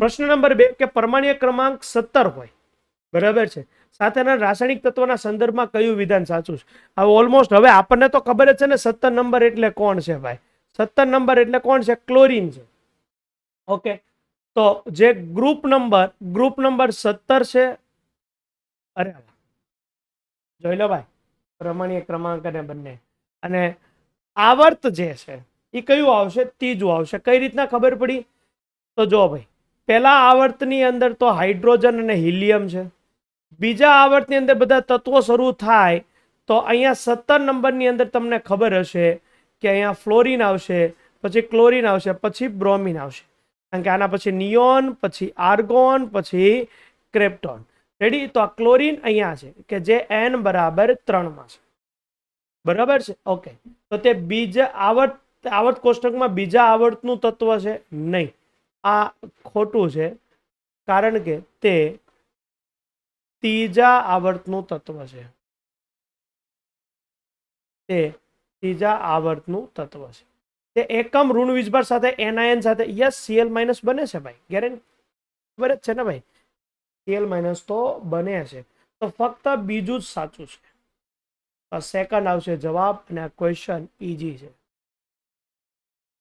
પ્રશ્ન નંબર બે કે પરમાણ્ય ક્રમાંક સત્તર હોય. બરાબર છે? સાથેના રાસાયણિક તત્વના સંદર્ભમાં કયું વિધાન સાચું છે? હવે ઓલમોસ્ટ હવે આપણને તો ખબર જ છે ને સત્તર નંબર એટલે કોણ છે ભાઈ? સત્તર નંબર એટલે કોણ છે? ક્લોરિન છે. ઓકે? તો જે ગ્રુપ નંબર ગ્રુપ નંબર સત્તર છે. અરે જોઈ લો ભાઈ. પ્રમાણીય ક્રમાંક અને બંને. અને આવર્ત જે છે એ કયું આવશે? ત્રીજું આવશે. કઈ રીતના ખબર પડી? તો જો ભાઈ. પહેલા આવર્તની અંદર તો હાઇડ્રોજન અને હિલિયમ છે. બીજા આવર્તની અંદર બધા તત્વો શરૂ થાય તો અહીંયા સત્તર નંબરની અંદર તમને ખબર હશે કે અહીંયા ફ્લોરિન આવશે, પછી ક્લોરિન આવશે, પછી બ્રોમિન આવશે. કારણ કે આના પછી નિયોન, પછી આર્ગોન, પછી ક્રેપ્ટોન. રેડી તો આ ક્લોરિન અહીંયા છે, કે જે એન બરાબર ત્રણમાં છે. બરાબર છે? ઓકે તો તે બીજા આવર્ત આવર્ત કોષ્ટકમાં બીજા આવર્તનું તત્વ છે નહીં. આ ખોટું છે, કારણ કે તે ત્રીજા આવર્તનું તત્વ છે. તે ત્રીજા આવર્તનું તત્વ છે. તે એકમ ઋણ વીજભાર સાથે એનઆઈએન સાથે, યસ સીએલ માઇનસ બને છે ભાઈ ગેરંટી જ છે ને ભાઈ? સીએલ માઇનસ તો બને છે. તો ફક્ત બીજું જ સાચું છે. સેકન્ડ આવશે જવાબ અને આ ક્વેશ્ચન ઈજી છે.